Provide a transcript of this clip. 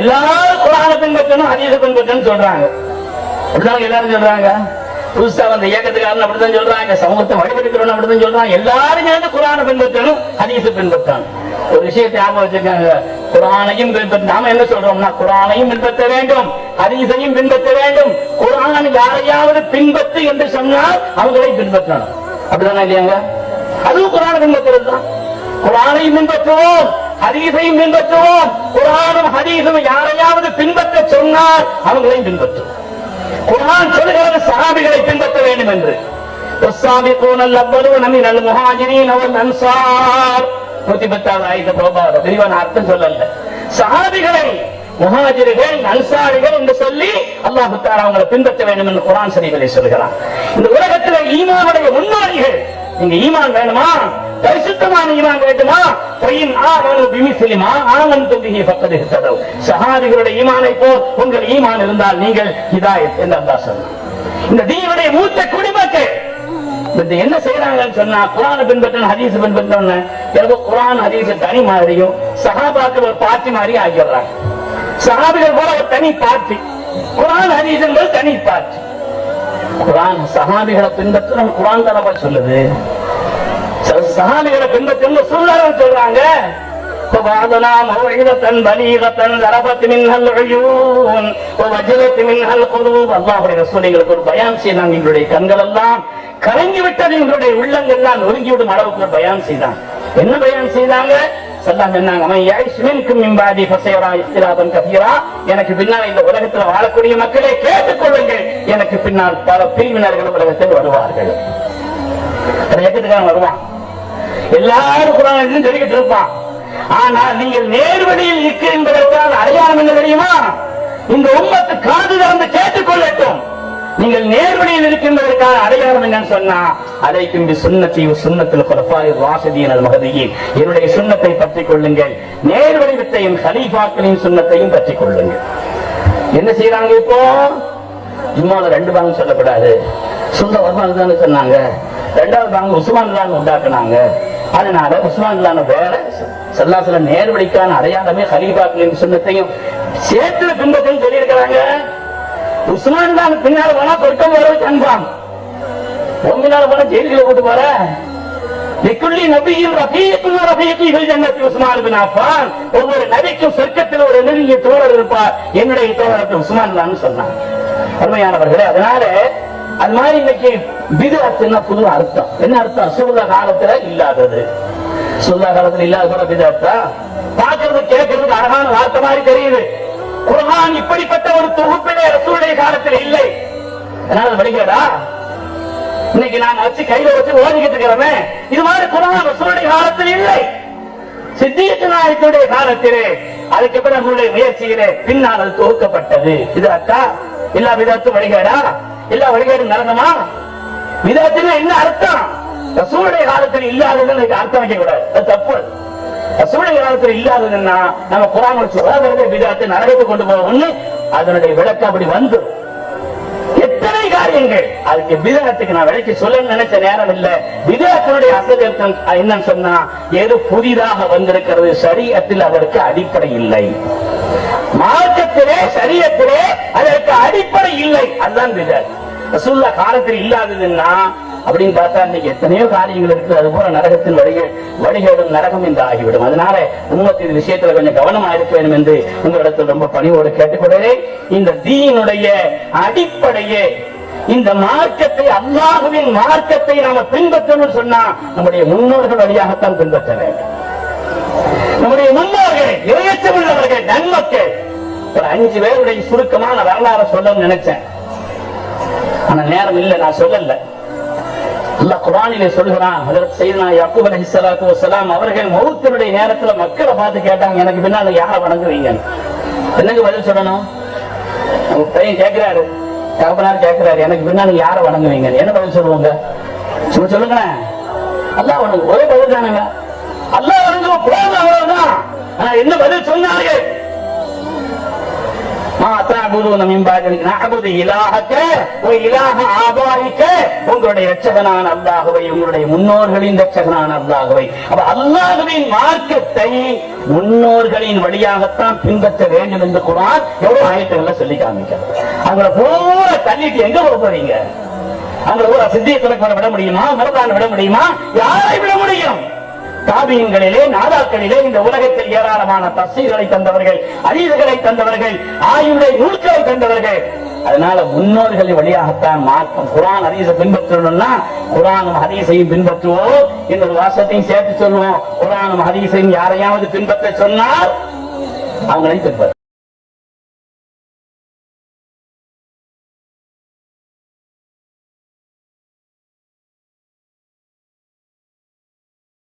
எல்லாரும் குரான பின்பற்றணும் ஹதீஸ பின்பற்றணும் சொல்றாங்க. அப்படிதான் எல்லாரும் சொல்றாங்க? புதுசா வந்த இயக்கத்துக்காரன் அப்படிதான் சொல்றாங்க. சமூகத்தை வழிபடுக்கிறவன் அப்படிதான் சொல்றாங்க. எல்லாரும் சேர்ந்து குரான பின்பற்றணும் ஹதீஸ பின்பற்றணும் ஒரு விஷயத்தை ஞாபகம் வச்சிருக்காங்க. குரானையும் பின்பற்ற நாம என்ன சொல்றோம்னா குரானையும் பின்பற்ற வேண்டும் ஹதீஸையும் பின்பற்ற வேண்டும். குரான் யாரையாவது பின்பற்று என்று சொன்னால் அவங்களை பின்பற்றணும். அப்படிதானே இல்லையாங்க? அதுவும் குரான பின்பற்றுறது தான் குரானையும் பின்பற்றுவோம். ஹதீஸையும் பின்பற்றுவோம் குரானும் ஹதீஸும் யாரையாவது பின்பற்ற சொன்னால் அவங்களையும் பின்பற்றுவோம் குரான் சொல்லுகிறது சஹாபிகளை பின்பற்ற வேண்டும் என்று والسابقون الأولون من المهاجرين والأنصار நூத்தி பத்தாவது ஆயுத பிரபாவ விரிவான அர்த்தம் சொல்லல சஹாபிகளை முஹாஜிர்கள் அன்சாரிகள் என்று சொல்லி அல்லாஹ் தாரா அவங்களை பின்பற்ற வேண்டும் என்று குரான் சரிகளை சொல்கிறான் இந்த உலகத்தில் ஈமானுடைய முன்னோடிகள் நீங்க ஈமான் வேணுமா? பரிசுத்தமான ஈமான் வேண்டுமா? பொய்யின் ஆமனு பிமிசிலிமா ஆமன் தும்பிகி பக்கத்து சதவு. சஹாபிகளுடைய ஈமானை போல் உங்கள் ஈமான் இருந்தால் நீங்கள் இதா என்று அல்லாஹ் சொன்னான். இந்த தீனுடைய மூத்த குடிமக்கள் என்ன செய்யறாங்கன்னு சொன்னா குரான பின்பற்றணும் ஹதீஸ் பின்பற்றணும் எனக்கு குரான் ஹதீஸ் தனி மாதிரியும் சகாபாக்கள் ஒரு பார்ட்டி மாதிரி ஆகிடுறாங்க. சகாபிகள் போல ஒரு தனி பார்ட்டி குரான் ஹதீஸ் என்பது தனி பார்ட்டி குரான் சஹாபிகளை பின்பற்றணும் குரான் தரப்பா சொல்லுது சில சஹாபிகளை பின்பற்றணும் சூழ்நிலை சொல்றாங்க فبعضنا موعظة بليغة ذربت منها العيون ووجلت منها القلوب அல்லாஹ்வுடைய ரசூலுங்களுக்கு ஒரு பயான் செய்தாங்க எங்களுடைய கண்கள் எல்லாம் கலங்கி விட்டது எங்களுடைய உள்ளங்கள் எல்லாம் நொறுங்கிவிடும் அளவுக்கு ஒரு பயான் செய்தாங்க என்ன பயான் செய்தாங்க சொல்லாங்க சொன்னாங்க அவன் யாய்ஸ் மின்கும் மிம்பாதி ஃபசைரா இஸ்திராபன் கபீரா. எனக்கு பின்னால் இந்த உலகத்தில் வாழக்கூடிய மக்களை கேட்டுக்கொள்ளுங்கள் எனக்கு பின்னால் பல பிரிவினர்கள் உலகத்தில் வருவார்கள். எக்கத்துக்காரன் வருவான் எல்லாரும் குரான் சொல்லிக்கிட்டு இருப்பான். ஆனால் நீங்கள் நேர்வழியில் இருக்கு என்பதற்கான அடையாளம் என்ன தெரியுமா? இந்த உம்மத்து காது திறந்து கேட்டுக்கொள்ளட்டும் நீங்கள் நேர்வழியில் இருக்கின்றதற்கான அடையாளம் என்னன்னு சொன்னா அதைக்கும் சுண்ணத்தை சுண்ணத்தில் குலப்பாய் வாசதியின் அது மகதியின் என்னுடைய சுண்ணத்தை பற்றிக் கொள்ளுங்கள். நேர்வழி வித்தையும் ஹலீஃபாக்களின் சுண்ணத்தையும் பற்றிக் கொள்ளுங்கள். என்ன செய்யறாங்க இப்போ? ஜும்மால ரெண்டு பாங்கு சொல்லக்கூடாது சொல்ல வருவாங்க தானே சொன்னாங்க. ரெண்டாவது பாங்கு உஸ்மான் தான் உண்டாக்குனாங்க. அதனால உஸ்மான்லான வேற செல்லாசல நேர்வழிக்கான அடையாளமே ஹலீஃபாக்களின் சுண்ணத்தையும் சேர்த்து பின்பத்தையும் சொல்லியிருக்கிறாங்க. உஸ்மான் தான் பின்னால போனா கொட்டம் வர கன்பாம் உங்களால போனா ஜெயிலுக்குள்ள கூட்டு போற லிக்குல்லி நபியின் ரஃபீக்கும் ரஃபீக்கி ஃபில் ஜன்னத்தி உஸ்மான் பின் அஃபான். ஒவ்வொரு நபிக்கும் சொர்க்கத்தில் ஒரு நெருங்கிய தோழர் இருப்பார். என்னுடைய தோழருக்கு உஸ்மான் தான் சொன்னான் அருமையானவர்களே அதனால அது மாதிரி இன்னைக்கு பிதத்துன்னா புது அர்த்தம். என்ன அர்த்தம்? சுருத காலத்துல இல்லாதது. சுருத காலத்துல இல்லாத கூட பிதத்தா பாக்குறது கேட்கறதுக்கு அழகான வார்த்தை மாதிரி தெரியுது. குரான் இப்படிப்பட்ட ஒரு தொகுப்பிலே ரசூலுடைய காலத்தில் இல்லை. அதனால வருகிறதா இன்னைக்கு நான் வச்சு கையில வச்சு ஓதிக்கிட்டு இருக்கிறோமே. இது மாதிரி குரான் ரசூலுடைய காலத்தில் இல்லை. சித்தியத்து நாயத்துடைய காலத்திலே அதுக்கு பிறகு நம்முடைய முயற்சியிலே பின்னால் அது தொகுக்கப்பட்டது. இது அக்கா எல்லா விதத்தும் வழிகேடா? எல்லா வழிகேடும் நடந்தமா விதத்துல என்ன அர்த்தம்? ரசூலுடைய காலத்தில் இல்லாததுன்னு அர்த்தம் வைக்க கூடாது அது தப்பு. ரசூலுடைய காலத்தில் இல்லாததுன்னா நம்ம குரான் சுகாதாரத்தை விதத்தை நரகத்தை கொண்டு போவோம்னு அதனுடைய விளக்கம் அப்படி வந்து. எத்தனை காரியங்கள்? அதுக்கு விதத்துக்கு நான் விளக்கி சொல்ல நினைச்ச நேரம் இல்ல. விதத்தினுடைய அசல் என்னன்னு சொன்னா எது புதிதாக வந்திருக்கிறது சரியத்தில் அதற்கு அடிப்படை இல்லை. மார்க்கத்திலே சரியத்திலே அதற்கு அடிப்படை இல்லை. அதுதான் விதத் ரசூல்லா காலத்தில் இல்லாததுன்னா அப்படின்னு பார்த்தா இன்னைக்கு எத்தனையோ காரியங்கள் இருக்கு அது போல நரகத்தில் வழிகள் வழிகேடும் நரகம் என்று ஆகிவிடும். அதனால உண்மத்து இந்த விஷயத்துல கொஞ்சம் கவனமா இருக்க வேண்டும் என்று உங்களிடத்தில் ரொம்ப பணிவோடு கேட்டுக்கொள்கிறேன். இந்த தீயினுடைய அடிப்படையே இந்த மார்க்கத்தை அல்லாஹுவின் மார்க்கத்தை நாம பின்பற்றணும்னு சொன்னா நம்முடைய முன்னோர்கள் வழியாகத்தான் பின்பற்ற வேண்டும். நம்முடைய முன்னோர்கள் இறையச்சம் உள்ளவர்கள் நன்மக்கள். ஒரு அஞ்சு பேருடைய சுருக்கமான வரலாறு சொல்லணும்னு நினைச்சேன். ஆனா நேரம் இல்லை நான் சொல்லல. அல்ல குரானிலே சொல்கிறான் ஹஜரத் சையதுனா யாக்கூப் அலைஹிஸ்ஸலாத்து வஸ்ஸலாம் அவர்கள் மௌத்தினுடைய நேரத்துல மக்களை பார்த்து கேட்டாங்க எனக்கு பின்னால யாரை வணங்குவீங்க என்னங்க பதில் சொல்லணும்? உங்க பையன் கேட்கிறாரு தகப்பனார் கேட்கிறாரு எனக்கு பின்னால யாரை வணங்குவீங்க என்ன பதில் சொல்லுவாங்க? சும்மா சொல்லுங்களேன். அல்லாஹ் வணங்கு ஒரே பதில் தானுங்க. அல்லாஹ் வணங்குவோம் போதும் அவ்வளவுதான். ஆனா என்ன பதில் சொன்னார்கள்? மா தஅபுதுன மின் பாதி நஅபுது இலாஹக வ இலாஹ ஆபாயிக உங்களுடைய இரட்சகனான அல்லாஹ்வை உங்களுடைய முன்னோர்களின் இரட்சகனான அல்லாஹ்வை. அப்ப அல்லாஹ்வின் மார்க்கத்தை முன்னோர்களின் வழியாகத்தான் பின்பற்ற வேண்டும் என்று குர்ஆன் எவ்வளவு ஆயத்துகள்ல சொல்லி காமிக்கிறது. அவங்கள பூரா தள்ளிட்டு எங்க போக போறீங்க? அவங்கள பூரா சித்திய துறக்க விட முடியுமா? மரதான விட முடியுமா? யாரை விட முடியும்? காவியங்களிலே நாதாக்களிலே இந்த உலகத்தில் ஏராளமான தப்சீர்களை தந்தவர்கள் அறிவுகளை தந்தவர்கள் ஆயுளை நூல்களை தந்தவர்கள். அதனால முன்னோர்களின் வழியாகத்தான் மாற்றம் குரான் ஹதீஸை பின்பற்றணும்னா குரானும் ஹதீஸையும் பின்பற்றுவோம் இன்னொரு வாசத்தையும் சேர்த்து சொல்லுவோம். குரானும் ஹதீஸையும் யாரையாவது பின்பற்ற சொன்னால் அவங்களையும் பின்பற்ற